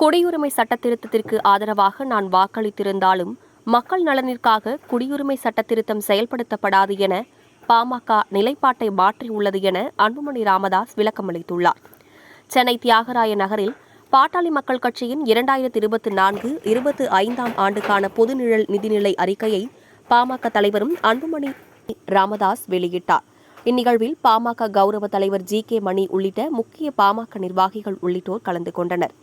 குடியுரிமை சட்டத்திருத்தத்திற்கு ஆதரவாக நான் வாக்களித்திருந்தாலும் மக்கள் நலனிற்காக குடியுரிமை சட்டத்திருத்தம் செயல்படுத்தப்படாது என பாமக நிலைப்பாட்டை மாற்றியுள்ளது என அன்புமணி ராமதாஸ் விளக்கமளித்துள்ளார் சென்னை தியாகராய நகரில் பாட்டாளி மக்கள் கட்சியின் இரண்டாயிரத்தி இருபத்தி நான்கு இருபத்தி ஐந்தாம் ஆண்டுக்கான பொதுநிழல் நிதிநிலை அறிக்கையை பாமக தலைவரும் அன்புமணி ராமதாஸ் வெளியிட்டார். இந்நிகழ்வில் பாமக கௌரவ தலைவர் ஜி கே மணி உள்ளிட்ட முக்கிய பாமக நிர்வாகிகள் உள்ளிட்டோர் கலந்து கொண்டனர்.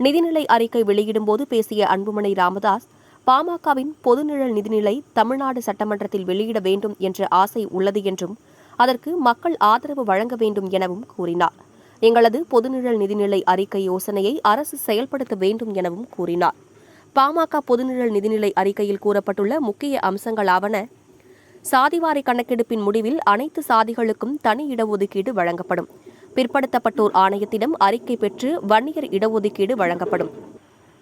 நிதிநிலை அறிக்கை வெளியிடும்போது பேசிய அன்புமணி ராமதாஸ் பாமகவின் பொதுநிழல் நிதிநிலை தமிழ்நாடு சட்டமன்றத்தில் வெளியிட வேண்டும் என்ற ஆசை உள்ளது என்றும் அதற்கு மக்கள் ஆதரவு வழங்க வேண்டும் எனவும் கூறினார். எங்களது பொதுநிழல் நிதிநிலை அறிக்கை யோசனையை அரசு செயல்படுத்த வேண்டும் எனவும் கூறினார். பாமக பொதுநிழல் நிதிநிலை அறிக்கையில் கூறப்பட்டுள்ள முக்கிய அம்சங்களாவன சாதிவாரி கணக்கெடுப்பின் முடிவில் அனைத்து சாதிகளுக்கும் தனி இடஒதுக்கீடு வழங்கப்படும் பிற்படுத்தப்பட்டோர் ஆணையத்திடம் அறிக்கை பெற்று வன்னியர் இடஒதுக்கீடு வழங்கப்படும்.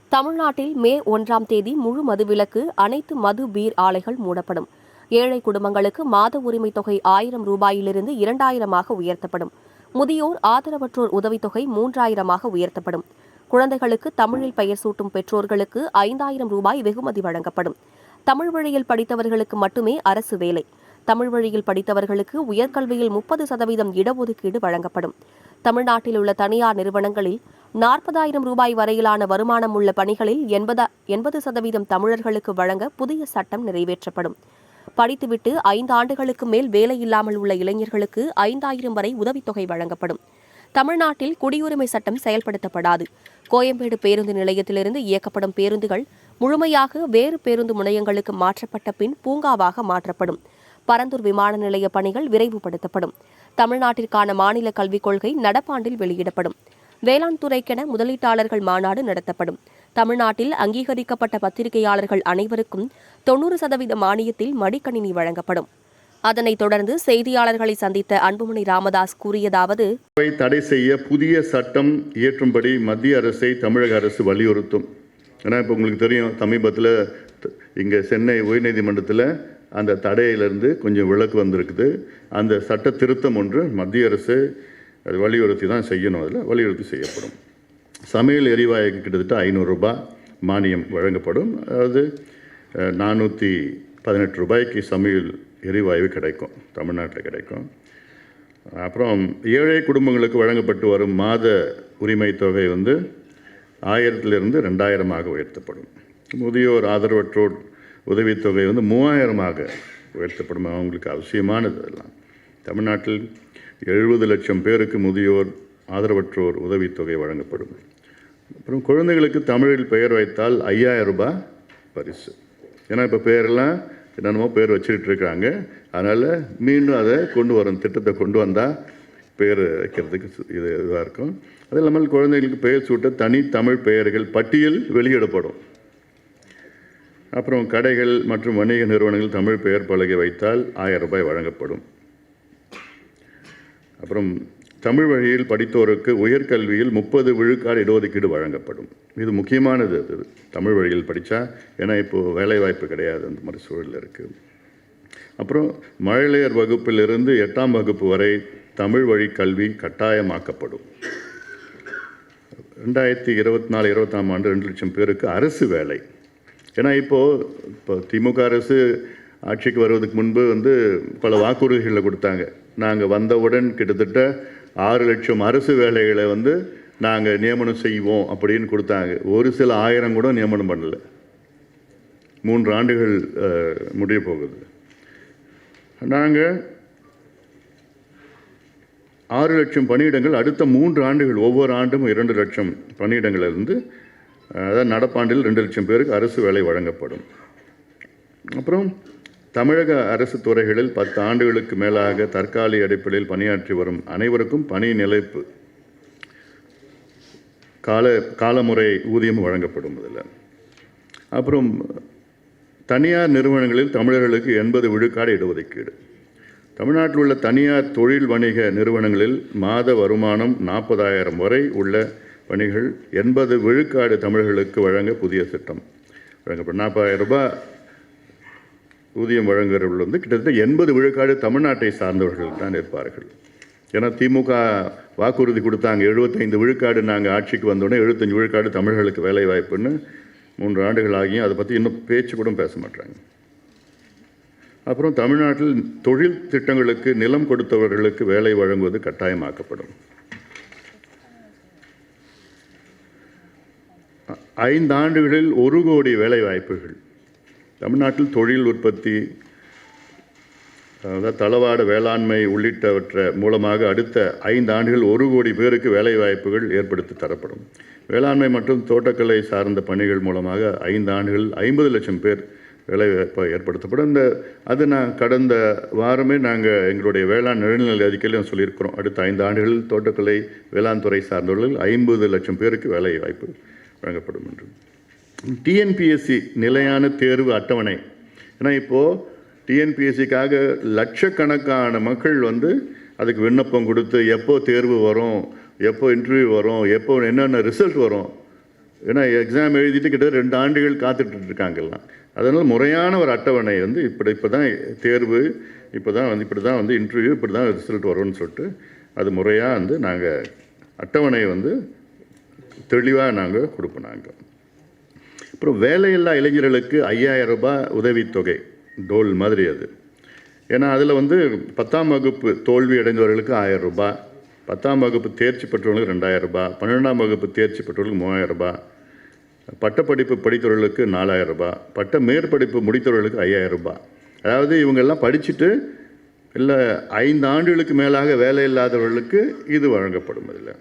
தமிழ்நாட்டில் மே ஒன்றாம் தேதி முழு மதுவிலக்கு அனைத்து மது பீர் ஆலைகள் மூடப்படும். ஏழை குடும்பங்களுக்கு மாத உரிமை தொகை ஆயிரம் ரூபாயிலிருந்து இரண்டாயிரமாக உயர்த்தப்படும். முதியோர் ஆதரவற்றோர் உதவித்தொகை மூன்றாயிரமாக உயர்த்தப்படும். குழந்தைகளுக்கு தமிழில் பெயர் சூட்டும் பெற்றோர்களுக்கு ஐந்தாயிரம் ரூபாய் வெகுமதி வழங்கப்படும். தமிழ் வழியில் படித்தவர்களுக்கு மட்டுமே அரசு வேலை. தமிழ் வழியில் படித்தவர்களுக்கு உயர்கல்வியில் முப்பது சதவீதம் இடஒதுக்கீடு வழங்கப்படும். தமிழ்நாட்டில் உள்ள தனியார் நிறுவனங்களில் நாற்பதாயிரம் ரூபாய் வரையிலான வருமானம் உள்ள பணிகளில் எண்பது எண்பது சதவீதம் தமிழர்களுக்கு வழங்க புதிய சட்டம் நிறைவேற்றப்படும். படித்துவிட்டு ஐந்து ஆண்டுகளுக்கு மேல் வேலையில்லாமல் உள்ள இளைஞர்களுக்கு ஐந்தாயிரம் வரை உதவித்தொகை வழங்கப்படும். தமிழ்நாட்டில் குடியுரிமை சட்டம் செயல்படுத்தப்படாது. கோயம்பேடு பேருந்து நிலையத்திலிருந்து இயக்கப்படும் பேருந்துகள் முழுமையாக வேறு பேருந்து முனையங்களுக்கு மாற்றப்பட்ட பின் பூங்காவாக மாற்றப்படும். பரந்தூர் விமான நிலைய பணிகள் விரைவுபடுத்தப்படும். தமிழ்நாட்டிற்கான மாநில கல்விக் கொள்கை நடப்பாண்டில் வெளியிடப்படும். வேளாண் துறைக்கென முதலீட்டாளர்கள் மாநாடு நடத்தப்படும். தமிழ்நாட்டில் அங்கீகரிக்கப்பட்ட பத்திரிகையாளர்கள் அனைவருக்கும் தொன்னூறு சதவீத மானியத்தில் மடிக்கணினி வழங்கப்படும். அதனைத் தொடர்ந்து செய்தியாளர்களை சந்தித்த அன்புமணி ராமதாஸ் கூறியதாவது தடை செய்ய புதிய சட்டம் இயற்றும்படி மத்திய அரசை தமிழக அரசு வலியுறுத்தும். ஏன்னா இப்போ உங்களுக்கு தெரியும் சமீபத்தில் இங்கே சென்னை உயர்நீதிமன்றத்தில் அந்த தடையிலிருந்து கொஞ்சம் விலக்கு வந்திருக்குது. அந்த சட்ட திருத்தம் ஒன்று மத்திய அரசு அது வலியுறுத்தி தான் செய்யணும். அதில் வலியுறுத்தி செய்யப்படும். சமையல் எரிவாயுக்கு கிட்டத்தட்ட ஐநூறுரூபா மானியம் வழங்கப்படும். அதாவது நானூற்றி பதினெட்டு ரூபாய்க்கு சமையல் எரிவாயு கிடைக்கும். தமிழ்நாட்டில் கிடைக்கும். அப்புறம் ஏழை குடும்பங்களுக்கு வழங்கப்பட்டு வரும் மாத உரிமை தொகை வந்து ஆயிரத்திலிருந்து ரெண்டாயிரமாக உயர்த்தப்படும். முதியோர் ஆதரவற்றோர் உதவித்தொகை வந்து மூவாயிரமாக உயர்த்தப்படும். அவங்களுக்கு அவசியமானது அதெல்லாம். தமிழ்நாட்டில் எழுபது லட்சம் பேருக்கு முதியோர் ஆதரவற்றோர் உதவித்தொகை வழங்கப்படும். அப்புறம் குழந்தைகளுக்கு தமிழில் பெயர் வைத்தால் ஐயாயிரம் ரூபாய் பரிசு. ஏன்னா இப்போ பேரெல்லாம் என்னென்னமோ பேர் வச்சுக்கிட்டு இருக்காங்க. அதனால் மீண்டும் அதை கொண்டு வரும் திட்டத்தை கொண்டு வந்தால் பேர் வைக்கிறதுக்கு சு- இது இதாக இருக்கும். அது இல்லாமல் குழந்தைகளுக்கு பெயர் சூட்ட தனி தமிழ் பெயர்கள் பட்டியல் வெளியிடப்படும். அப்புறம் கடைகள் மற்றும் வணிக நிறுவனங்கள் தமிழ் பெயர் பலகை வைத்தால் ஆயிரம் ரூபாய் வழங்கப்படும். அப்புறம் தமிழ் வழியில் படித்தோருக்கு உயர்கல்வியில் முப்பது விழுக்காடு இடஒதுக்கீடு வழங்கப்படும். இது முக்கியமானது அது. தமிழ் வழியில் படித்தா ஏன்னா இப்போது வேலைவாய்ப்பு கிடையாது அந்த மாதிரி சூழலில் இருக்குது அப்புறம் மழலையர் வகுப்பிலிருந்து எட்டாம் வகுப்பு வரை தமிழ் வழி கல்வி கட்டாயமாக்கப்படும். ரெண்டாயிரத்தி இருபத்தி நாலு இருபத்தாம் ஆண்டு ரெண்டு லட்சம் பேருக்கு அரசு வேலை. ஏன்னா இப்போது இப்போ திமுக அரசு ஆட்சிக்கு வருவதற்கு முன்பு வந்து பல வாக்குறுதிகளை கொடுத்தாங்க. நாங்கள் வந்தவுடன் கிட்டத்தட்ட ஆறு லட்சம் அரசு வேலைகளை வந்து நாங்கள் நியமனம் செய்வோம் அப்படின்னு கொடுத்தாங்க. ஒரு சில ஆயிரம் கூட நியமனம் பண்ணல. மூன்று ஆண்டுகள் முடிய போகுது. நாங்கள் ஆறு லட்சம் பணியிடங்கள் அடுத்த மூன்று ஆண்டுகள் ஒவ்வொரு ஆண்டும் இரண்டு லட்சம் பணியிடங்களிலிருந்து இருந்து அதாவது நடப்பாண்டில் ரெண்டு லட்சம் பேருக்கு அரசு வேலை வழங்கப்படும். அப்புறம் தமிழக அரசு துறைகளில் பத்து ஆண்டுகளுக்கு மேலாக தற்காலிக அடிப்படையில் பணியாற்றி வரும் அனைவருக்கும் பணி நிலைப்பு கால காலமுறை ஊதியம் வழங்கப்படும் இதில் அப்புறம் தனியார் நிறுவனங்களில் தமிழர்களுக்கு எண்பது விழுக்காடு இடஒதுக்கீடு. தமிழ்நாட்டில் உள்ள தனியார் தொழில் வணிக நிறுவனங்களில் மாத வருமானம் நாற்பதாயிரம் வரை உள்ள பணிகள் எண்பது விழுக்காடு தமிழர்களுக்கு வழங்க புதிய திட்டம். வழங்கப்படும். நாற்பதாயிரம் ரூபாய் ஊதியம் வழங்குகிறவர்கள் வந்து கிட்டத்தட்ட எண்பது விழுக்காடு தமிழ்நாட்டை சார்ந்தவர்கள் தான் இருப்பார்கள். ஏன்னா திமுக வாக்குறுதி கொடுத்தாங்க எழுபத்தைந்து விழுக்காடு நாங்கள் ஆட்சிக்கு வந்தோடனே எழுபத்தஞ்சு விழுக்காடு தமிழர்களுக்கு வேலை வாய்ப்புன்னு மூன்று ஆண்டுகள் ஆகியும் அதை பற்றி இன்னும் பேச்சு கூட பேச மாட்டாங்க அப்புறம் தமிழ்நாட்டில் தொழில் திட்டங்களுக்கு நிலம் கொடுத்தவர்களுக்கு வேலை வழங்குவது கட்டாயமாக்கப்படும். ஐந்து ஆண்டுகளில் ஒரு கோடி வேலைவாய்ப்புகள். தமிழ்நாட்டில் தொழில் உற்பத்தி அதாவது தளவாட வேளாண்மை உள்ளிட்டவற்றை மூலமாக அடுத்த ஐந்து ஆண்டுகள் ஒரு கோடி பேருக்கு வேலைவாய்ப்புகள் ஏற்படுத்தி தரப்படும். வேளாண்மை மற்றும் தோட்டக்கலை சார்ந்த பணிகள் மூலமாக ஐந்து ஆண்டுகள் ஐம்பது லட்சம் பேர் வேலைவாய்ப்பை ஏற்படுத்தப்படும். இந்த அது நான் கடந்த வாரமே நாங்கள் எங்களுடைய வேளாண் நிழல்நிலை அறிக்கையிலும் சொல்லியிருக்கிறோம். அடுத்த ஐந்து ஆண்டுகளில் தோட்டக்கலை வேளாண் துறை சார்ந்தவர்கள் ஐம்பது லட்சம் பேருக்கு வேலை வாய்ப்பு வழங்கப்படும் என்று டிஎன்பிஎஸ்சி நிலையான தேர்வு அட்டவணை. ஏன்னா இப்போது டிஎன்பிஎஸ்சிக்காக லட்சக்கணக்கான மக்கள் வந்து அதுக்கு விண்ணப்பம் கொடுத்து எப்போ தேர்வு வரும் எப்போ இன்டர்வியூ வரும் எப்போ என்னென்ன ரிசல்ட் வரும். ஏன்னா எக்ஸாம் எழுதிட்டு கிட்ட ரெண்டு ஆண்டுகள் காத்துட்டு இருக்காங்கல்லாம் அதனால் முறையான ஒரு அட்டவணை வந்து இப்படி இப்போ தான் தேர்வு இப்போ தான் வந்து இப்படி தான் வந்து இன்டர்வியூ இப்படி தான் ரிசல்ட் வரும்னு சொல்லிட்டு அது முறையாக வந்து நாங்கள் அட்டவணை வந்து தெளிவாக நாங்கள் கொடுப்போம் நாங்கள் அப்புறம் வேலையில்லா இளைஞர்களுக்கு ஐயாயிரம் ரூபாய் உதவித்தொகை டோல் மாதிரி அது. ஏன்னா அதில் வந்து பத்தாம் வகுப்பு தோல்வி அடைந்தவர்களுக்கு ஆயிரம் ரூபாய் பத்தாம் வகுப்பு தேர்ச்சி பெற்றவர்களுக்கு ரெண்டாயிரம் ரூபாய் பன்னெண்டாம் வகுப்பு தேர்ச்சி பெற்றவர்களுக்கு மூவாயிரம் ரூபாய் பட்டப்படிப்பு படித்தவர்களுக்கு நாலாயிரம் ரூபாய் பட்ட மேற்படிப்பு முடித்தவர்களுக்கு ஐயாயிரம் ரூபாய். அதாவது இவங்கெல்லாம் படிச்சுட்டு இல்லை ஐந்து ஆண்டுகளுக்கு மேலாக வேலை இல்லாதவர்களுக்கு இது வழங்கப்படும் இதில்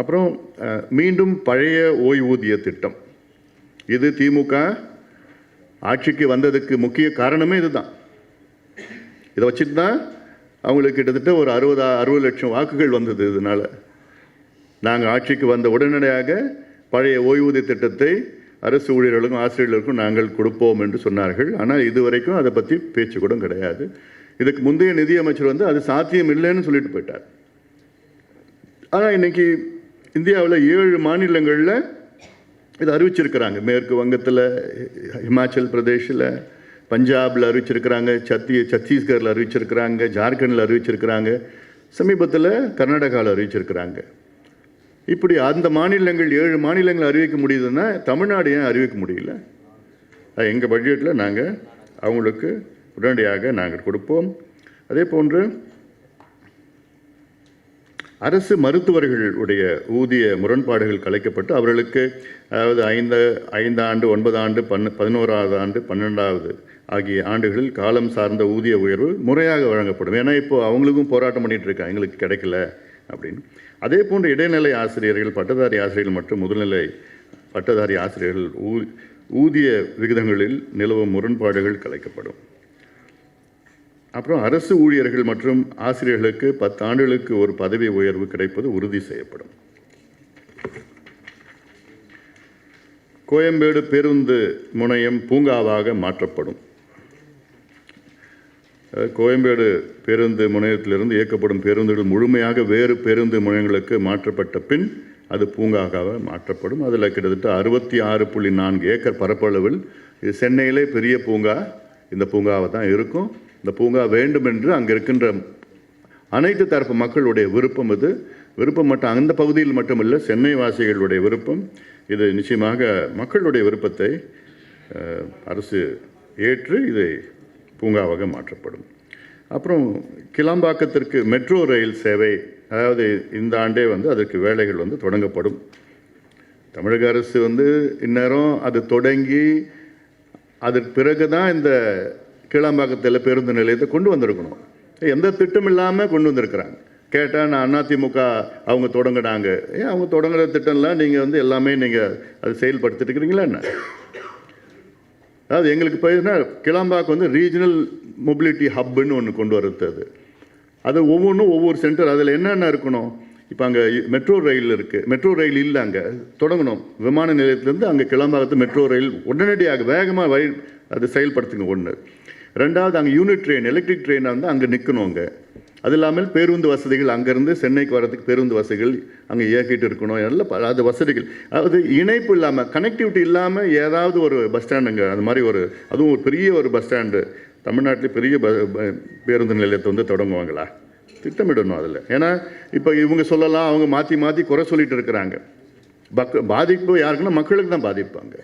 அப்புறம் மீண்டும் பழைய ஓய்வூதிய திட்டம். இது திமுக ஆட்சிக்கு வந்ததுக்கு முக்கிய காரணமே இதுதான். இதை வச்சுட்டு தான் அவங்களுக்கு கிட்டத்தட்ட ஒரு அறுபதா அறுபது லட்சம் வாக்குகள் வந்தது இதனால். நாங்கள் ஆட்சிக்கு வந்த உடனடியாக பழைய ஓய்வூதிய திட்டத்தை அரசு ஊழியர்களுக்கும் ஆசிரியர்களுக்கும் நாங்கள் கொடுப்போம் என்று சொன்னார்கள். ஆனால் இதுவரைக்கும் அதை பற்றி பேச்சு கூட கிடையாது. இதுக்கு முந்தைய நிதியமைச்சர் வந்து அது சாத்தியம் இல்லைன்னு சொல்லிட்டு போயிட்டார். ஆனால் இன்னைக்கு இந்தியாவில் ஏழு மாநிலங்களில் இது அறிவிச்சிருக்கிறாங்க. மேற்கு வங்கத்தில் ஹிமாச்சல் பிரதேஷில் பஞ்சாபில் அறிவிச்சிருக்கிறாங்க சத்தி சத்தீஸ்கரில் அறிவிச்சிருக்கிறாங்க ஜார்க்கண்டில் அறிவிச்சிருக்கிறாங்க சமீபத்தில் கர்நாடகாவில் அறிவிச்சிருக்கிறாங்க. இப்படி அந்த மாநிலங்கள் ஏழு மாநிலங்கள் அறிவிக்க முடியுதுன்னா தமிழ்நாடு ஏன் அறிவிக்க முடியல? எங்கள் பட்ஜெட்டில் நாங்கள் அவங்களுக்கு உடனடியாக நாங்கள் கொடுப்போம். அதே போன்று அரசு மருத்துவர்களுடைய ஊதிய முரண்பாடுகள் கலைக்கப்பட்டு அவர்களுக்கு அதாவது ஐந்து ஐந்து ஆண்டு ஒன்பது ஆண்டு பன் பதினோராவது ஆண்டு பன்னெண்டாவது ஆகிய ஆண்டுகளில் காலம் சார்ந்த ஊதிய உயர்வு முறையாக வழங்கப்படும். ஏன்னா இப்போ அவங்களுக்கும் போராட்டம் பண்ணிகிட்டு இருக்காங்க. எங்களுக்கு கிடைக்கல அப்படின்னு. அதே போன்ற இடைநிலை ஆசிரியர்கள் பட்டதாரி ஆசிரியர்கள் மற்றும் முதுநிலை பட்டதாரி ஆசிரியர்கள் ஊ ஊதிய விகிதங்களில் நிலவும் முரண்பாடுகள் கலைக்கப்படும். அப்புறம் அரசு ஊழியர்கள் மற்றும் ஆசிரியர்களுக்கு பத்து ஆண்டுகளுக்கு ஒரு பதவி உயர்வு கிடைப்பது உறுதி செய்யப்படும். கோயம்பேடு பேருந்து முனையம் பூங்காவாக மாற்றப்படும். கோயம்பேடு பேருந்து முனையத்திலிருந்து இயக்கப்படும் பேருந்துகள் முழுமையாக வேறு பேருந்து முனையங்களுக்கு மாற்றப்பட்ட பின் அது பூங்காவாக மாற்றப்படும். அதில் கிட்டத்தட்ட அறுபத்தி ஆறு புள்ளி நான்கு ஏக்கர் பரப்பளவில் சென்னையிலே பெரிய பூங்கா இந்த பூங்காவை தான் இருக்கும். இந்த பூங்கா வேண்டும் என்று அங்கே இருக்கின்ற அனைத்து தரப்பு மக்களுடைய விருப்பம் இது. விருப்பம் மட்டும் அந்த பகுதியில் மட்டுமல்ல சென்னை வாசிகளுடைய விருப்பம். இது நிச்சயமாக மக்களுடைய விருப்பத்தை அரசு ஏற்று இதை பூங்காவாக மாற்றப்படும். அப்புறம் கிளாம்பாக்கத்திற்கு மெட்ரோ ரயில் சேவை அதாவது இந்த ஆண்டே வந்து அதற்கு வேலைகள் வந்து தொடங்கப்படும். தமிழக அரசு வந்து இந்நேரம் அது தொடங்கி அதற்கு பிறகு தான் இந்த கீழாம்பாக்கத்தில் பேருந்து நிலையத்தை கொண்டு வந்திருக்கணும். எந்த திட்டம் இல்லாமல் கொண்டு வந்திருக்கிறாங்க. கேட்டால் நான் அதிமுக அவங்க தொடங்கினாங்க. ஏன் அவங்க தொடங்குற திட்டம்லாம் நீங்கள் வந்து எல்லாமே நீங்கள் அதை செயல்படுத்திட்டு இருக்கிறீங்களா என்ன? அதாவது எங்களுக்கு போயிருந்தா கிளாம்பாக்கு வந்து ரீஜனல் மொபிலிட்டி ஹப்புன்னு ஒன்று கொண்டு வர்றது. அது அது ஒவ்வொன்றும் ஒவ்வொரு சென்டர் அதில் என்னென்ன இருக்கணும்? இப்போ அங்கே மெட்ரோ ரயில் இருக்குது மெட்ரோ ரயில் இல்லை அங்கே. தொடங்கணும். விமான நிலையத்திலேருந்து அங்கே கிளம்பாகத்து மெட்ரோ ரயில் உடனடியாக வேகமாக வழி அது செயல்படுத்துங்க ஒன்று ரெண்டாவது அங்கே யூனிட் ட்ரெயின் எலக்ட்ரிக் ட்ரெயினை வந்து அங்கே நிற்கணும் அங்கே. அது இல்லாமல் பேருந்து வசதிகள் அங்கேருந்து சென்னைக்கு வரதுக்கு பேருந்து வசதிகள் அங்கே இயக்கிட்டு இருக்கணும். எல்லாம் அது வசதிகள். அதாவது இணைப்பு இல்லாமல் கனெக்டிவிட்டி இல்லாமல் ஏதாவது ஒரு பஸ் ஸ்டாண்டுங்க அது மாதிரி ஒரு அதுவும் ஒரு பெரிய ஒரு பஸ் ஸ்டாண்டு தமிழ்நாட்டில் பெரிய ப பேருந்து நிலையத்தை வந்து தொடங்குவாங்களா? திட்டமிடணும் அதில். ஏன்னா இப்போ இவங்க சொல்லலாம் அவங்க மாற்றி மாற்றி குறை சொல்லிட்டு இருக்கிறாங்க. பக் பாதிப்பு யாருக்குன்னா மக்களுக்கு தான் பாதிப்பாங்க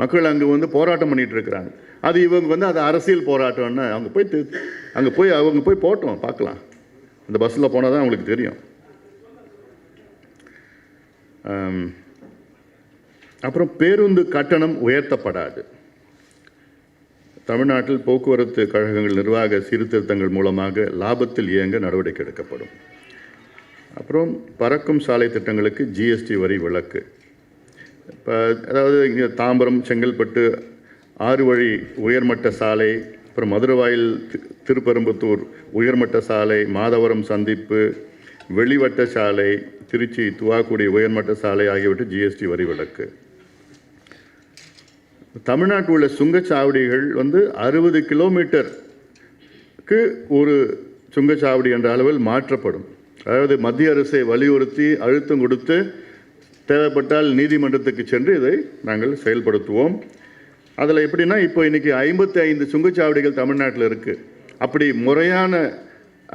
மக்கள் அங்கே வந்து போராட்டம் பண்ணிகிட்டு இருக்கிறாங்க அது இவங்க வந்து அது அரசியல் போராட்டம்னு அவங்க போய் அங்கே போய் அவங்க போய் போட்டோம் பார்க்கலாம். அந்த பஸ்ஸில் போனால் தான் அவங்களுக்கு தெரியும். அப்புறம் பேருந்து கட்டணம் உயர்த்தப்படாது. தமிழ்நாட்டில் போக்குவரத்து கழகங்கள் நிர்வாக சீர்திருத்தங்கள் மூலமாக லாபத்தில் இயங்க நடவடிக்கை எடுக்கப்படும். அப்புறம் பறக்கும் சாலை திட்டங்களுக்கு ஜிஎஸ்டி வரி விலக்கு. இப்போ அதாவது இங்கே தாம்பரம் செங்கல்பட்டு ஆறு வழி உயர்மட்ட சாலை அப்புறம் மதுரவாயில் திருப்பெரும்புத்தூர் உயர்மட்ட சாலை மாதவரம் சந்திப்பு வெளிவட்ட சாலை திருச்சி துவாக்குடி உயர்மட்ட சாலை ஆகியவற்றை ஜிஎஸ்டி வரி விலக்கு. தமிழ்நாட்டில் உள்ள சுங்கச்சாவடிகள் வந்து அறுபது கிலோமீட்டருக்கு ஒரு சுங்கச்சாவடி என்ற அளவில் மாற்றப்படும். அதாவது மத்திய அரசை வலியுறுத்தி அழுத்தம் கொடுத்து தேவைப்பட்டால் நீதிமன்றத்துக்கு சென்று இதை நாங்கள் செயல்படுத்துவோம். அதில் எப்படின்னா இப்போ இன்றைக்கி ஐம்பத்தி ஐந்து சுங்கச்சாவடிகள் தமிழ்நாட்டில் இருக்குது அப்படி முறையான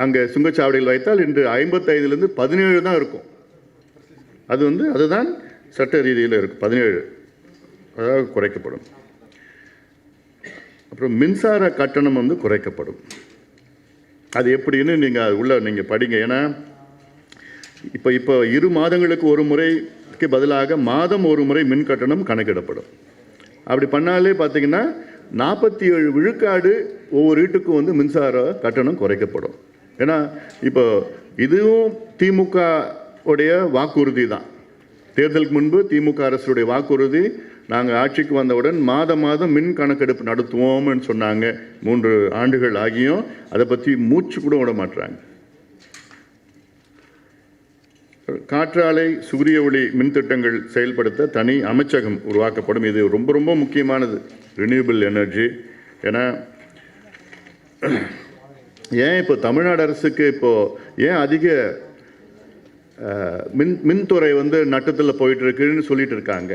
அங்கே சுங்கச்சாவடிகள் வைத்தால் இன்று ஐம்பத்தைந்துலேருந்து பதினேழு தான் இருக்கும். அது வந்து அதுதான் சட்ட ரீதியில் இருக்கும் பதினேழு. அதாவது குறைக்கப்படும். அப்புறம் மின்சார கட்டணம் வந்து குறைக்கப்படும். அது எப்படின்னு நீங்கள் அது உள்ள நீங்கள் படிங்க. ஏன்னா இப்போ இப்போ இரு மாதங்களுக்கு ஒரு முறை க்கு பதிலாக மாதம் ஒரு முறை மின் கட்டணம் கணக்கிடப்படும். அப்படி பண்ணாலே பார்த்தீங்கன்னா நாற்பத்தி ஏழு விழுக்காடு ஒவ்வொரு வீட்டுக்கும் வந்து மின்சார கட்டணம் குறைக்கப்படும். ஏன்னா இப்போ இதுவும் திமுக உடைய வாக்குறுதி தான். தேர்தலுக்கு முன்பு திமுக அரசுடைய வாக்குறுதி நாங்கள் ஆட்சிக்கு வந்தவுடன் மாதம் மாதம் மின் கணக்கெடுப்பு நடத்துவோம்னு சொன்னாங்க. மூன்று ஆண்டுகள் ஆகியும் அதை பற்றி மூச்சு கூட விட மாட்டுறாங்க காற்றாலை சூரிய ஒளி மின் திட்டங்கள் செயல்படுத்த தனி அமைச்சகம் உருவாக்கப்படும். இது ரொம்ப ரொம்ப முக்கியமானது. ரினியூபிள் எனர்ஜி ஏன்னா ஏன் இப்போ தமிழ்நாடு அரசுக்கு இப்போ ஏன் அதிக மின் மின்துறை வந்து நட்டத்தில் போயிட்டுருக்குன்னு சொல்லிட்டு இருக்காங்க.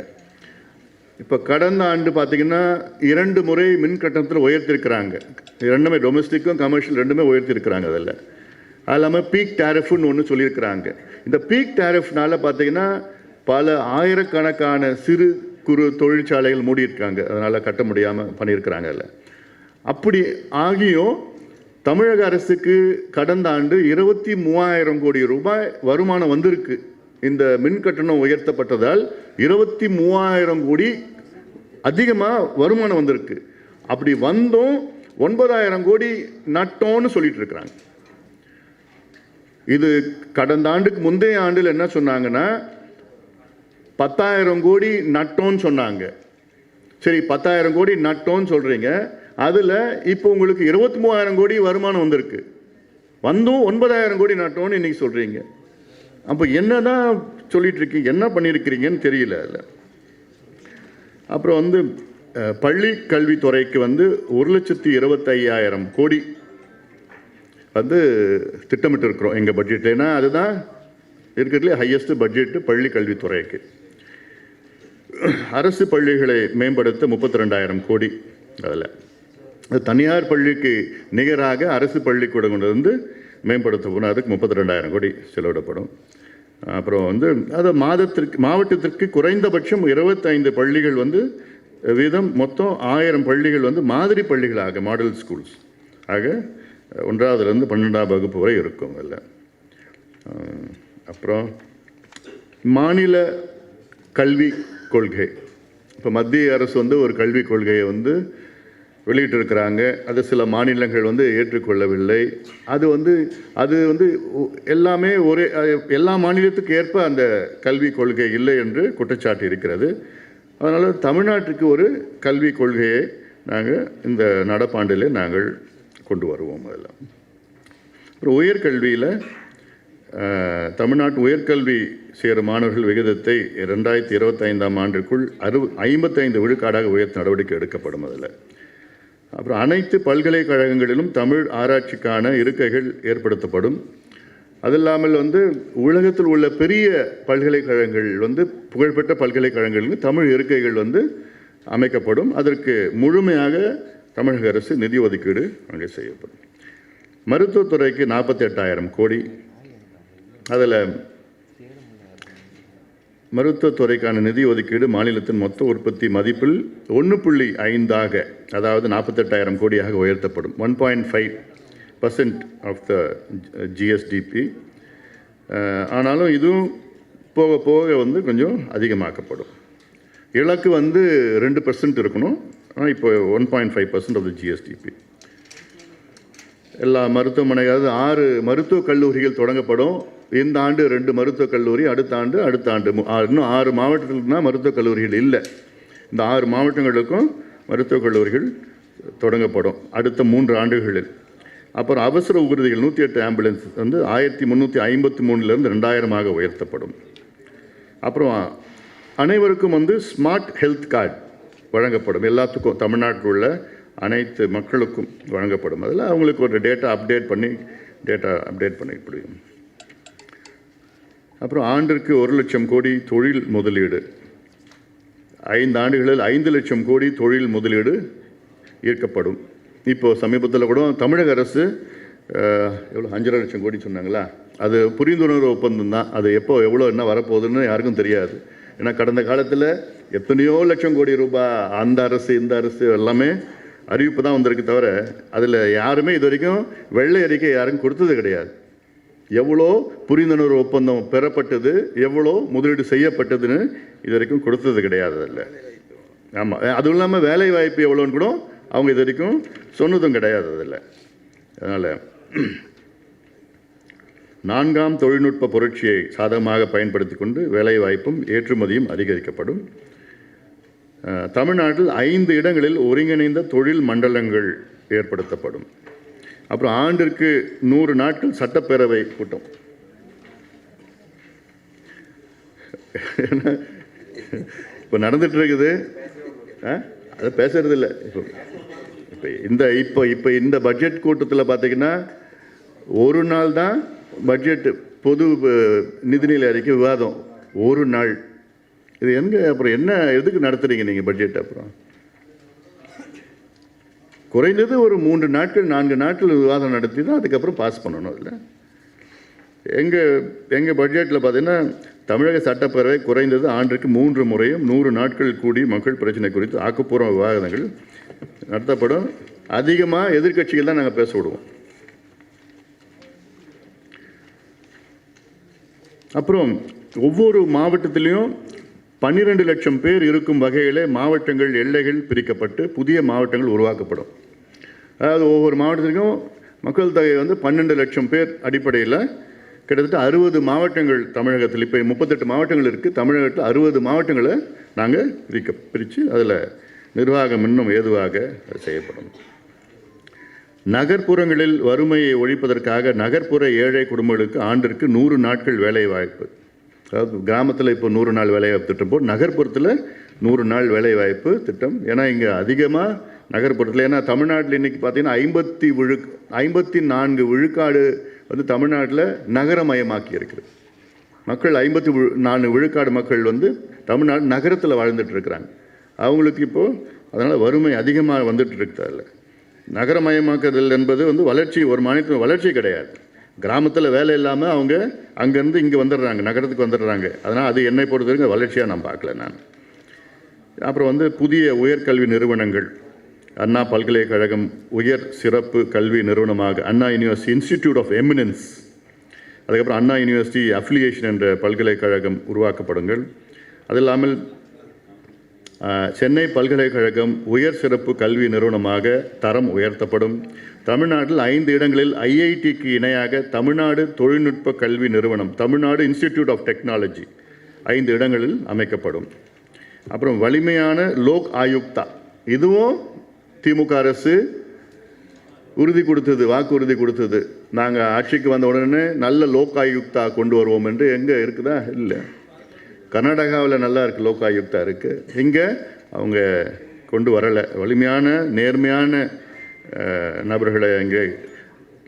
இப்போ கடந்த ஆண்டு பார்த்திங்கன்னா இரண்டு முறை மின் கட்டணத்தில் உயர்த்திருக்கிறாங்க. ரெண்டுமே டொமஸ்டிக்கும் கமர்ஷியல் ரெண்டுமே உயர்த்திருக்கிறாங்க அதில். அது இல்லாமல் பீக் டேரிஃப்னு ஒன்று சொல்லியிருக்கிறாங்க. இந்த பீக் டேரிஃப்னால பார்த்தீங்கன்னா பல ஆயிரக்கணக்கான சிறு குறு தொழிற்சாலைகள் மூடியிருக்காங்க. அதனால் கட்ட முடியாமல் பண்ணியிருக்கிறாங்க அப்படி ஆகியும் தமிழக அரசுக்கு கடந்த ஆண்டு இருபத்தி மூவாயிரம் கோடி ரூபாய் வருமானம் வந்திருக்கு. இந்த மின் கட்டணம் உயர்த்தப்பட்டதால் இருபத்தி மூவாயிரம் கோடி அதிகமாக வருமானம் வந்திருக்கு. அப்படி வந்தும் ஒன்பதாயிரம் கோடி நட்டோன்னு சொல்லிட்டு இருக்கிறாங்க. இது கடந்த ஆண்டுக்கு முந்தைய ஆண்டில் என்ன சொன்னாங்கன்னா பத்தாயிரம் கோடி நட்டோன்னு சொன்னாங்க. சரி பத்தாயிரம் கோடி நட்டோன்னு சொல்கிறீங்க அதில் இப்போ உங்களுக்கு இருபத்தி மூவாயிரம் கோடி வருமானம் வந்திருக்கு. வந்தும் ஒன்பதாயிரம் கோடி நட்டோன்னு இன்றைக்கி சொல்கிறீங்க அப்போ என்ன தான் இருக்கீங்க என்ன பண்ணியிருக்கிறீங்கன்னு தெரியல அதில். அப்புறம் வந்து பள்ளி கல்வித்துறைக்கு வந்து ஒரு லட்சத்தி இருபத்தையாயிரம் கோடி வந்து திட்டமிட்டு இருக்கிறோம் எங்கள் பட்ஜெட்டில் ஏன்னா அதுதான் இருக்கிறதுலே ஹையஸ்ட் பட்ஜெட்டு பள்ளி கல்வித்துறைக்கு. அரசு பள்ளிகளை மேம்படுத்த முப்பத்தி ரெண்டாயிரம் கோடி அதில். தனியார் பள்ளிக்கு நிகராக அரசு பள்ளிக்கூடங்கள் வந்து மேம்படுத்தப்படும் அதுக்கு முப்பத்தி ரெண்டாயிரம் கோடி செலவிடப்படும். அப்புறம் வந்து அது மாதத்திற்கு மாவட்டத்திற்கு குறைந்தபட்சம் இருபத்தைந்து பள்ளிகள் வந்து வீதம் மொத்தம் ஆயிரம் பள்ளிகள் வந்து மாதிரி பள்ளிகளாக மாடல் ஸ்கூல்ஸ் ஆக ஒன்றாவதுலேருந்து பன்னெண்டாம் வகுப்பு வரை இருக்கும் அதில். அப்புறம் மாநில கல்வி கொள்கை. இப்போ மத்திய அரசு வந்து ஒரு கல்விக் கொள்கையை வந்து வெளியிட்டிருக்கிறாங்க. அது சில மாநிலங்கள் வந்து ஏற்றுக்கொள்ளவில்லை. அது வந்து அது வந்து எல்லாமே ஒரே எல்லா மாநிலத்துக்கு ஏற்ப அந்த கல்விக் கொள்கை இல்லை என்று குற்றச்சாட்டு இருக்கிறது. அதனால் தமிழ்நாட்டுக்கு ஒரு கல்விக் கொள்கையை நாங்கள் இந்த நடப்பாண்டிலே நாங்கள் கொண்டு வருவோம் அதில். அப்புறம் உயர்கல்வியில் தமிழ்நாட்டு உயர்கல்வி சேரும் மாணவர்கள் விகிதத்தை ரெண்டாயிரத்தி இருபத்தைந்தாம் ஆண்டிற்குள் அறு ஐம்பத்தைந்து விழுக்காடாக உயர்த்த நடவடிக்கை எடுக்கப்படும் அதில். அப்புறம் அனைத்து பல்கலைக்கழகங்களிலும் தமிழ் ஆராய்ச்சிக்கான இருக்கைகள் ஏற்படுத்தப்படும். அது இல்லாமல் வந்து உலகத்தில் உள்ள பெரிய பல்கலைக்கழகங்கள் வந்து புகழ்பெற்ற பல்கலைக்கழகங்களுக்கு தமிழ் இருக்கைகள் வந்து அமைக்கப்படும். அதற்கு முழுமையாக தமிழக அரசு நிதி ஒதுக்கீடு அங்கே செய்யப்படும். மருத்துவத்துறைக்கு நாற்பத்தி எட்டாயிரம் கோடி. அதில் மருத்துவத்துறைக்கான நிதி ஒதுக்கீடு மாநிலத்தின் மொத்த உற்பத்தி மதிப்பில் ஒன்று புள்ளி ஐந்தாக அதாவது நாற்பத்தெட்டாயிரம் கோடியாக உயர்த்தப்படும். One point five percent of the GSDP ஆனாலும் இதுவும் போக போக வந்து கொஞ்சம் அதிகமாக்கப்படும். இலக்கு வந்து ரெண்டு பர்சன்ட் இருக்கணும். ஆனால் இப்போ one point five percent of the GSDP எல்லா மருத்துவமனை அதாவது ஆறு மருத்துவக் கல்லூரிகள் தொடங்கப்படும். இந்த ஆண்டு ரெண்டு மருத்துவக் கல்லூரி அடுத்த ஆண்டு அடுத்த ஆண்டு. இன்னும் ஆறு மாவட்டத்தில் மருத்துவக் கல்லூரிகள் இல்லை. இந்த ஆறு மாவட்டங்களுக்கும் மருத்துவக் கல்லூரிகள் தொடங்கப்படும் அடுத்த மூன்று ஆண்டுகளில். அப்புறம் அவசர ஊர்திகள் நூற்றி எட்டு ஆம்புலன்ஸ் வந்து ஆயிரத்தி முந்நூற்றி ஐம்பத்தி மூணுலேருந்து ரெண்டாயிரமாக உயர்த்தப்படும். அப்புறம் அனைவருக்கும் வந்து ஸ்மார்ட் ஹெல்த் கார்டு. வழங்கப்படும். எல்லாத்துக்கும் தமிழ்நாட்டில் உள்ள அனைத்து மக்களுக்கும் வழங்கப்படும். அதில் அவங்களுக்கு ஒரு டேட்டா அப்டேட் பண்ணி டேட்டா அப்டேட் பண்ண முடியும் அப்புறம் ஆண்டிற்கு ஒரு லட்சம் கோடி தொழில் முதலீடு. ஐந்து ஆண்டுகளில் ஐந்து லட்சம் கோடி தொழில் முதலீடு ஈர்க்கப்படும். இப்போது சமீபத்தில் கூட தமிழக அரசு எவ்வளோ அஞ்சரை லட்சம் கோடி சொன்னாங்களா? அது புரிந்துணர்வு ஒப்பந்தம் தான். அது எப்போ எவ்வளோ என்ன வரப்போகுதுன்னு யாருக்கும் தெரியாது. ஏன்னா கடந்த காலத்தில் எத்தனையோ லட்சம் கோடி ரூபாய் அந்த அரசு இந்த அரசு எல்லாமே அறிவிப்பு தான் வந்திருக்கு தவிர அதில் யாருமே இது வரைக்கும் வெள்ளை அறிக்கை யாரும் கொடுத்தது கிடையாது. எவ்வளோ புரிந்துணர்வு ஒப்பந்தம் பெறப்பட்டது எவ்வளோ முதலீடு செய்யப்பட்டதுன்னு இது வரைக்கும் கொடுத்தது கிடையாது அதில். ஆமாம் அதுவும் இல்லாமல் வேலை வாய்ப்பு எவ்வளோன்னு கூட அவங்க இது வரைக்கும் சொன்னதும் கிடையாது அதில். அதனால் நான்காம் தொழில்நுட்ப புரட்சியை சாதகமாக பயன்படுத்தி கொண்டு வேலைவாய்ப்பும் ஏற்றுமதியும் அதிகரிக்கப்படும். தமிழ்நாட்டில் ஐந்து இடங்களில் ஒருங்கிணைந்த தொழில் மண்டலங்கள் ஏற்படுத்தப்படும். அப்புறம் ஆண்டிற்கு நூறு நாட்கள் சட்டப்பேரவை கூட்டம். இப்போ நடந்துட்டு இருக்குது. ஆ? பேசுறது இல்லை. இப்போ இப்போ இந்த இப்போ இப்போ இந்த பட்ஜெட் கூட்டத்தில் பார்த்தீங்கன்னா ஒரு நாள் தான் பட்ஜெட் பொது நிதிநிலை அறிக்கை விவாதம். ஒரு நாள். இது எங்க அப்புறம் என்ன எதுக்கு நடத்துறீங்க நீங்கள் பட்ஜெட் அப்புறம்? குறைந்தது ஒரு மூன்று நாட்கள் நான்கு நாட்கள் விவாதம் நடத்தி தான் அதுக்கப்புறம் பாஸ் பண்ணணும் இல்லை எங்கள் எங்கள் பட்ஜெட்டில் பார்த்தீங்கன்னா தமிழக சட்டப்பேரவை குறைந்தது ஆண்டுக்கு மூன்று முறையும் நூறு நாட்கள் கூடி மக்கள் பிரச்சனை குறித்து ஆக்கப்பூர்வ விவாதங்கள் நடத்தப்படும். அதிகமாக எதிர்க்கட்சிகள் தான் நாங்கள் பேச விடுவோம். அப்புறம் ஒவ்வொரு மாவட்டத்திலையும் பன்னிரெண்டு லட்சம் பேர் இருக்கும் வகையிலே மாவட்டங்கள் எல்லைகள் பிரிக்கப்பட்டு புதிய மாவட்டங்கள் உருவாக்கப்படும். அதாவது ஒவ்வொரு மாவட்டத்திற்கும் மக்கள் தொகை வந்து பன்னெண்டு லட்சம் பேர் அடிப்படையில் கிட்டத்தட்ட அறுபது மாவட்டங்கள் தமிழகத்தில் இப்போ முப்பத்தெட்டு மாவட்டங்கள் இருக்குது தமிழகத்தில் அறுபது மாவட்டங்களை நாங்கள் பிரிக்க பிரித்து அதில் நிர்வாகம் இன்னும் ஏதுவாக செய்யப்படணும் செய்யப்படும். நகர்ப்புறங்களில் வறுமையை ஒழிப்பதற்காக நகர்ப்புற ஏழை குடும்பங்களுக்கு ஆண்டிற்கு நூறு நாட்கள் வேலை வாய்ப்பு அதாவது கிராமத்தில் இப்போ நூறு நாள் வேலைவாய்ப்பு திட்டம் போல் நகர்ப்புறத்தில் நூறு நாள் வேலைவாய்ப்பு திட்டம். ஏன்னா இங்கே அதிகமாக நகர்ப்புறத்தில் ஏன்னா தமிழ்நாட்டில் இன்றைக்கி பார்த்தீங்கன்னா ஐம்பத்தி விழு ஐம்பத்தி நான்கு விழுக்காடு வந்து தமிழ்நாட்டில் நகரமயமாக்கி இருக்குது. மக்கள் ஐம்பத்தி விழு நான்கு விழுக்காடு மக்கள் வந்து தமிழ்நாடு நகரத்தில் வாழ்ந்துட்டு இருக்கிறாங்க. அவங்களுக்கு இப்போது அதனால் வறுமை அதிகமாக வந்துட்டு இருக்குது நகரமயமாக்குதல் என்பது வந்து வளர்ச்சி ஒரு மாநிலத்தின் வளர்ச்சி கிடையாது. கிராமத்தில் வேலை இல்லாமல் அவங்க அங்கேருந்து இங்கே வந்துடுறாங்க நகரத்துக்கு வந்துடுறாங்க. அதனால் அது என்னை பொறுத்தவரைக்கும் வளர்ச்சியாக நான் பார்க்கல நான். அப்புறம் வந்து புதிய உயர்கல்வி நிறுவனங்கள். அண்ணா பல்கலைக்கழகம் உயர் சிறப்பு கல்வி நிறுவனமாக Anna University Institute of Eminence அதுக்கப்புறம் அண்ணா யூனிவர்சிட்டி அஃபிலியேஷன் என்ற பல்கலைக்கழகம் உருவாக்கப்படுங்கள். அது இல்லாமல் சென்னை பல்கலைக்கழகம் உயர் சிறப்பு கல்வி நிறுவனமாக தரம் உயர்த்தப்படும். தமிழ்நாட்டில் ஐந்து இடங்களில் ஐஐடிக்கு இணையாக தமிழ்நாடு தொழில்நுட்ப கல்வி நிறுவனம் தமிழ்நாடு இன்ஸ்டிடியூட் ஆஃப் டெக்னாலஜி ஐந்து இடங்களில் அமைக்கப்படும். அப்புறம் வலிமையான லோக் ஆயுக்தா. இதுவும் திமுக அரசு உறுதி கொடுத்தது வாக்குறுதி கொடுத்தது. நாங்கள் ஆட்சிக்கு வந்த உடனே நல்ல லோக் ஆயுக்தா கொண்டு வருவோம் என்று எங்கே இருக்குதா? இல்லை. கர்நாடகாவில் நல்லா இருக்குது லோக ஆயுக்தா இருக்குது இங்கே அவங்க கொண்டு வரலை. வலிமையான நேர்மையான நபர்களை இங்கே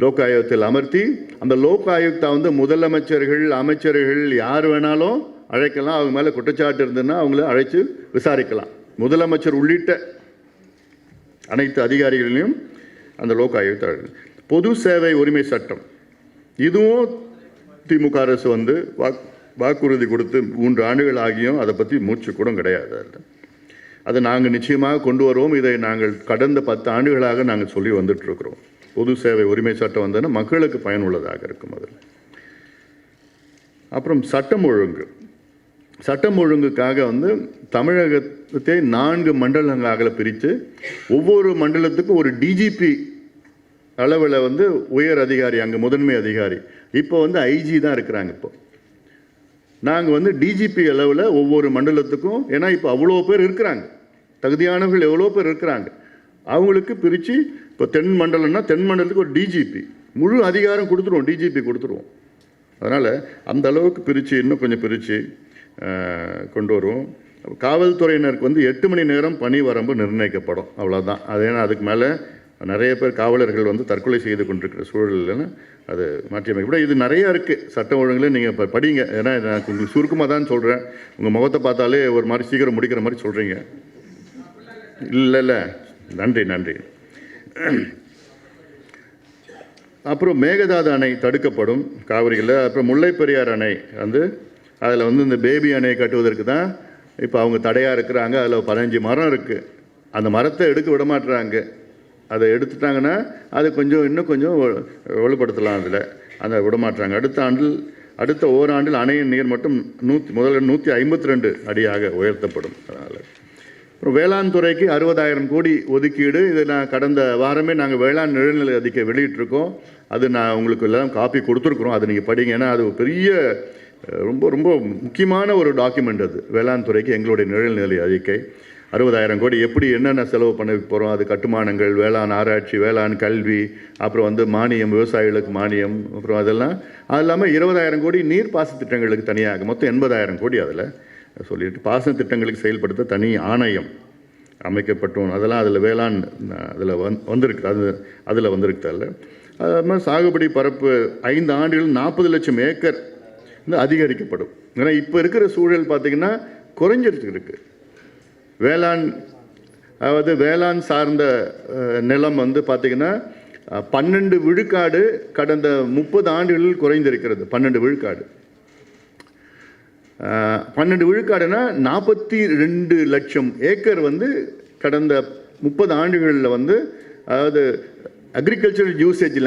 லோக் ஆயுக்தத்தில் அமர்த்தி அந்த லோக் ஆயுக்தா வந்து முதலமைச்சர்கள் அமைச்சர்கள் யார் வேணாலும் அழைக்கலாம். அவங்க மேலே குற்றச்சாட்டு இருந்ததுன்னா அவங்கள அழைச்சி விசாரிக்கலாம். முதலமைச்சர் உள்ளிட்ட அனைத்து அதிகாரிகளையும் அந்த லோக் ஆயுக்தா பொது சேவை உரிமை சட்டம். இதுவும் திமுக அரசு வந்து வாக் வாக்குறுதி கொடுத்து மூன்று ஆண்டுகள் ஆகியும் அதை பற்றி மூச்சு கூட கிடையாது அதில். அதை நாங்கள் நிச்சயமாக கொண்டு வருவோம். இதை நாங்கள் கடந்த பத்து ஆண்டுகளாக நாங்கள் சொல்லி வந்துட்டுருக்குறோம். பொது சேவை உரிமை சட்டம் வந்ததுன்னா மக்களுக்கு பயனுள்ளதாக இருக்கும் அதில். அப்புறம் சட்டம் ஒழுங்கு. சட்டம் ஒழுங்குக்காக வந்து தமிழகத்தை நான்கு மண்டலங்களாக பிரித்து ஒவ்வொரு மண்டலத்துக்கும் ஒரு டிஜிபி அளவில் வந்து உயர் அதிகாரி அங்கே முதன்மை அதிகாரி. இப்போ வந்து ஐஜி தான் இருக்கிறாங்க இப்போ. நாங்கள் வந்து டிஜிபி அளவில் ஒவ்வொரு மண்டலத்துக்கும் ஏன்னா இப்போ அவ்வளோ பேர் இருக்கிறாங்க. தகுதியானவர்கள் எவ்வளோ பேர் இருக்கிறாங்க. அவங்களுக்கு பிரித்து இப்போ தென் மண்டலம்னா தென் மண்டலத்துக்கு ஒரு டிஜிபி முழு அதிகாரம் கொடுத்துருவோம் டிஜிபி கொடுத்துருவோம். அதனால் அந்த அளவுக்கு பிரித்து இன்னும் கொஞ்சம் பிரித்து கொண்டு வருவோம். காவல்துறையினருக்கு வந்து எட்டு மணி நேரம் பணி வரம்பு நிர்ணயிக்கப்படும். அவ்வளோதான் அது ஏன்னா அதுக்கு மேலே நிறைய பேர் காவலர்கள் வந்து தற்கொலை செய்து கொண்டிருக்கிற சூழலில் அது மாற்றியமைக்கப்படும் இது நிறையா இருக்குது சட்ட ஒழுங்குல நீங்கள் இப்போ படிங்க. ஏன்னா நான் உங்களுக்கு சுருக்கமாக தான் சொல்கிறேன் உங்கள் முகத்தை பார்த்தாலே ஒரு மாதிரி சீக்கிரம் முடிக்கிற மாதிரி சொல்கிறீங்க இல்லை இல்லை. நன்றி நன்றி. அப்புறம் மேகதாது அணை தடுக்கப்படும் காவிரியில் அப்புறம் முல்லை பெரியார் அணை வந்து அதில் வந்து இந்த பேபி அணையை கட்டுவதற்கு தான் இப்போ அவங்க தடையாக இருக்கிறாங்க. அதில் பதினஞ்சு மரம் இருக்குது அந்த மரத்தை எடுக்க விட மாட்டுறாங்க அதை எடுத்துட்டாங்கன்னா அது கொஞ்சம் இன்னும் கொஞ்சம் வலுப்படுத்தலாம் அதில் அந்த விடமாட்டுறாங்க அடுத்த ஆண்டில் அடுத்த ஓராண்டில் அணையின் நீர் மட்டும் நூற்றி முதல்ல நூற்றி ஐம்பத்தி ரெண்டு அடியாக உயர்த்தப்படும். அதனால். அப்புறம் வேளாண் துறைக்கு அறுபதாயிரம் கோடி ஒதுக்கீடு. இது நான் கடந்த வாரமே நாங்கள் வேளாண் நிழல்நிலை அறிக்கை வெளியிட்டிருக்கோம். அது நான் உங்களுக்கு எல்லாம் காப்பி கொடுத்துருக்குறோம். அது நீங்கள் படிங்க. ஏன்னா அது பெரிய ரொம்ப ரொம்ப முக்கியமான ஒரு டாக்குமெண்ட் அது. வேளாண் துறைக்கு எங்களுடைய நிழல்நிலை அறிக்கை. அறுபதாயிரம் கோடி. எப்படி என்னென்ன செலவு பண்ண போகிறோம் அது கட்டுமானங்கள் வேளாண் ஆராய்ச்சி வேளாண் கல்வி அப்புறம் வந்து மானியம் விவசாயிகளுக்கு மானியம் அப்புறம் அதெல்லாம். அது இல்லாமல் இருபதாயிரம் கோடி நீர் பாசன திட்டங்களுக்கு தனியாக. மொத்தம் எண்பதாயிரம் கோடி அதில். சொல்லிட்டு பாசன திட்டங்களுக்கு செயல்படுத்த தனி ஆணையம் அமைக்கப்பட்டோம். அதெல்லாம் அதில் வேளாண் அதில் வந் வந்திருக்கு. அது அதில் வந்திருக்கு அதில். அது மாதிரி சாகுபடி பரப்பு ஐந்து ஆண்டுகள் நாற்பது லட்சம் ஏக்கர் வந்து அதிகரிக்கப்படும். ஏன்னா இப்போ இருக்கிற சூழல் பார்த்திங்கன்னா குறைஞ்சிருக்கு. இருக்குது வேளாண் அதாவது வேளாண் சார்ந்த நிலம் வந்து பார்த்திங்கன்னா பன்னெண்டு விழுக்காடு கடந்த முப்பது ஆண்டுகளில் குறைந்திருக்கிறது. பன்னெண்டு விழுக்காடு. பன்னெண்டு விழுக்காடுனா நாற்பத்தி ரெண்டு லட்சம் ஏக்கர் வந்து கடந்த முப்பது ஆண்டுகளில் வந்து அதாவது அக்ரிகல்ச்சரல் யூசேஜ்